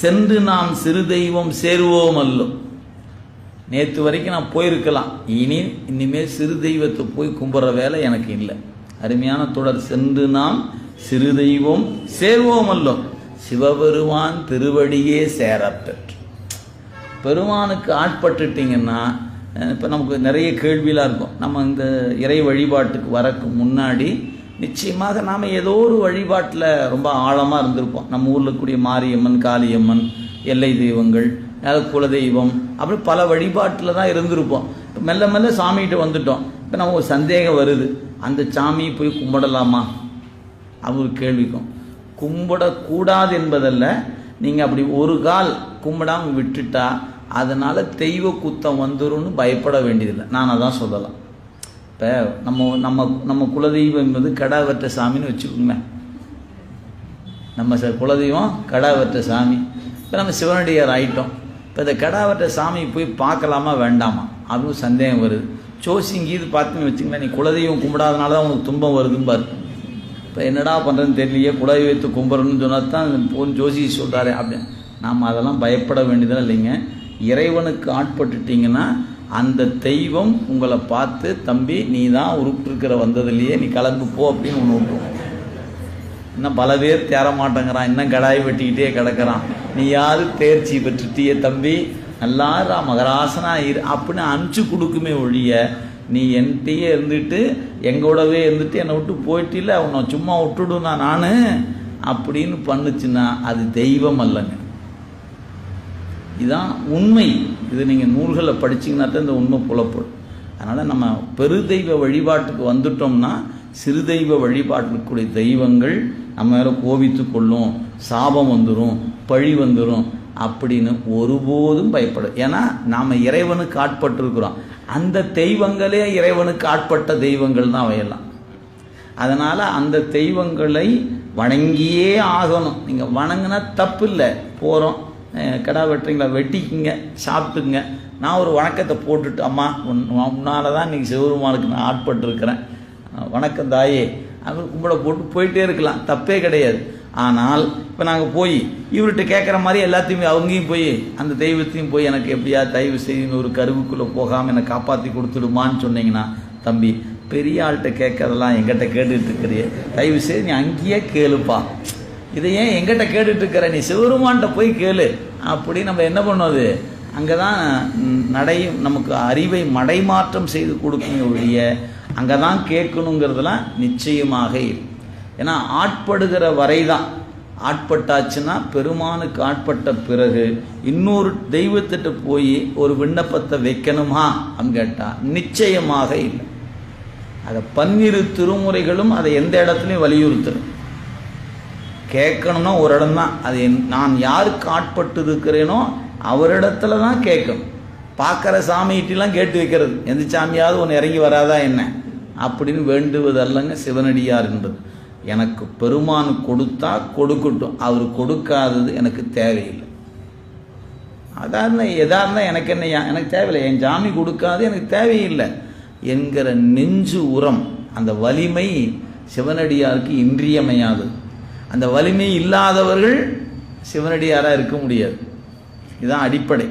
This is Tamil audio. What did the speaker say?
சென்று நாம் சிறு தெய்வம் சேருவோம் அல்லோ நேற்று வரைக்கும் நான் போயிருக்கலாம். இனி இனிமேல் சிறு தெய்வத்தை போய் கும்பிட்ற வேலை எனக்கு இல்லை. அருமையான தொடர் சென்று நாம் சிறு தெய்வம் சேர்வோம் அல்லோ சிவபெருமான் திருவடியே சேரப்பெற்று. பெருமானுக்கு ஆட்பட்டுட்டீங்கன்னா இப்போ நமக்கு நிறைய கேள்வியெலாம் இருக்கும். நம்ம இந்த இறை வழிபாட்டுக்கு வரக்கு முன்னாடி நிச்சயமாக நாம் ஏதோ ஒரு வழிபாட்டில் ரொம்ப ஆழமாக இருந்திருப்போம். நம்ம ஊரில் கூடிய மாரியம்மன் காளியம்மன் எல்லை தெய்வங்கள் அதாவது குலதெய்வம் அப்படி பல வழிபாட்டில் தான் இருந்திருப்போம். மெல்ல மெல்ல சாமிகிட்ட வந்துட்டோம். இப்போ நம்ம ஒரு சந்தேகம் வருது. அந்த சாமியை போய் கும்பிடலாமா? அது கேள்விக்கும். கும்பிடக்கூடாது என்பதல்ல. நீங்கள் அப்படி ஒரு கால் கும்பிடாமல் விட்டுட்டா அதனால் தெய்வ குத்தம் வந்துரும்னு பயப்பட வேண்டியதில்லை. நான் அதான் சொல்லலாம். இப்போ நம்ம நம்ம நம்ம குலதெய்வம் என்பது கடாவற்ற சாமின்னு வச்சுக்கோங்க நம்ம ச குலதெய்வம் கடாவற்ற சாமி. இப்போ நம்ம சிவனடியார் ஆயிட்டோம். இப்போ இந்த கடாவற்ற சாமி போய் பார்க்கலாமா வேண்டாமா? அதுவும் சந்தேகம் வருது. ஜோசிங்க இது பார்த்தீங்கன்னு வச்சுங்களேன் நீ குலதெய்வம் கும்பிடாதனால தான் உனக்கு துன்பம் வருதும்பாரு இப்போ என்னடா பண்ணுறதுன்னு தெரியலையே குலதெய்வத்தை கும்பிட்றன்னு சொன்னால் தான் போன் ஜோசி சொல்கிறாரு அப்படின்னு. நாம் அதெல்லாம் பயப்பட வேண்டியதெல்லாம் இல்லைங்க. இறைவனுக்கு ஆட்பட்டுட்டிங்கன்னா அந்த தெய்வம் உங்களை பார்த்து தம்பி நீ தான் உருப்பிருக்கிற வந்ததுலையே நீ கிளம்பு போ அப்படின்னு ஒன்று விட்டுரும். இன்னும் பல பேர் தேர மாட்டேங்கிறான் இன்னும் கடாய் வெட்டிக்கிட்டே கிடக்கிறான். நீ யாரு தேர்ச்சி பெற்றுட்டியே தம்பி. நல்லாரா மகராசனா இரு அப்படின்னு அனுப்பிச்சு கொடுக்குமே ஒழிய நீ என்கிட்டயே இருந்துட்டு எங்கூடவே இருந்துட்டு என்னை விட்டு போயிட்டில்ல உன்னை சும்மா விட்டுடுனா நான் அப்படின்னு பண்ணுச்சுன்னா அது தெய்வம் அல்லங்க. இதுதான் உண்மை. இது நீங்கள் நூல்களை படிச்சீங்கன்னா தான் இந்த உண்மை புலப்படும். அதனால் நம்ம பெருதெய்வ வழிபாட்டுக்கு வந்துட்டோம்னா சிறு தெய்வ வழிபாட்டுக்குரிய தெய்வங்கள் நம்ம மேலே கோபித்து கொள்ளும். சாபம் வந்துடும் பழி வந்துடும் அப்படின்னு ஒருபோதும் பயப்படும் ஏன்னா நாம் இறைவனுக்கு ஆட்பட்டிருக்கிறோம். அந்த தெய்வங்களே இறைவனுக்கு ஆட்பட்ட தெய்வங்கள் தான் அவையெல்லாம். அதனால் அந்த தெய்வங்களை வணங்கியே ஆகணும். நீங்கள் வணங்கினா தப்பு இல்லை போகிறோம் கடா வெட்டுறீங்களா? வெட்டிக்குங்க சாப்பிட்டுங்க நான் ஒரு வணக்கத்தை போட்டுட்டு அம்மா உன் உன்னால தான் இன்றைக்கி சிவருமானுக்கு நான் ஆட்பட்டுருக்கிறேன். வணக்கம் தாயே. அங்கே கும்பிட போட்டு போயிட்டே இருக்கலாம். தப்பே கிடையாது. ஆனால் இப்போ நாங்கள் போய் இவர்கிட்ட கேட்குற மாதிரி எல்லாத்தையுமே அவங்கேயும் போய் அந்த தெய்வத்தையும் போய் எனக்கு எப்படியா தயவு செய்து ஒரு கருவுக்குள்ளே போகாமல் என்னை காப்பாற்றி கொடுத்துடுமான்னு சொன்னீங்கன்னா தம்பி பெரிய ஆள்கிட்ட கேட்கறதெல்லாம் எங்கிட்ட கேட்டுட்டு இருக்கிறியே. தயவு செய்து நீ அங்கேயே கேளுப்பா. இதை ஏன் எங்கிட்ட கேட்டுட்டு இருக்கிற நீ சிவருமான்கிட்ட போய் கேளு. அப்படி நம்ம என்ன பண்ணுவது அங்கே தான் நடை நமக்கு அறிவை மடைமாற்றம் செய்து கொடுக்குமே ஒழிய அங்கே தான் கேட்கணுங்கிறதுலாம் நிச்சயமாக இல்லை ஏன்னா ஆட்படுகிற வரை தான் ஆட்பட்டாச்சுன்னா பெருமானுக்கு ஆட்பட்ட பிறகு இன்னொரு தெய்வத்திட்ட போய் ஒரு விண்ணப்பத்தை வைக்கணுமா? அப்படின்னு கேட்டால் நிச்சயமாக இல்லை. அதை பன்னிரு திருமுறைகளும் அதை எந்த இடத்துலையும் வலியுறுத்தணும். கேட்கணும்னா ஒரு இடம் தான் அது என்- நான் யாருக்கு ஆட்பட்டு இருக்கிறேனோ அவரிடத்துல தான் கேட்கணும். பார்க்குற சாமிகிட்டலாம் கேட்டு வைக்கிறது. எந்த சாமியாவது ஒன்று இறங்கி வராதா என்ன? அப்படின்னு வேண்டுவது அல்லங்க சிவனடியார் என்பது. எனக்கு பெருமான் கொடுத்தா கொடுக்கட்டும். அவர் கொடுக்காதது எனக்கு தேவையில்லை. அதாக இருந்தால் எதாக இருந்தால் எனக்கு என்ன எனக்கு தேவையில்லை. என் சாமி கொடுக்காது எனக்கு தேவையில்லை. என்கிற நெஞ்சு உரம் அந்த வலிமை சிவனடியாருக்கு இன்றியமையாது அந்த வலிமை இல்லாதவர்கள் சிவனடியாராக இருக்க முடியாது. இதுதான் அடிப்படை.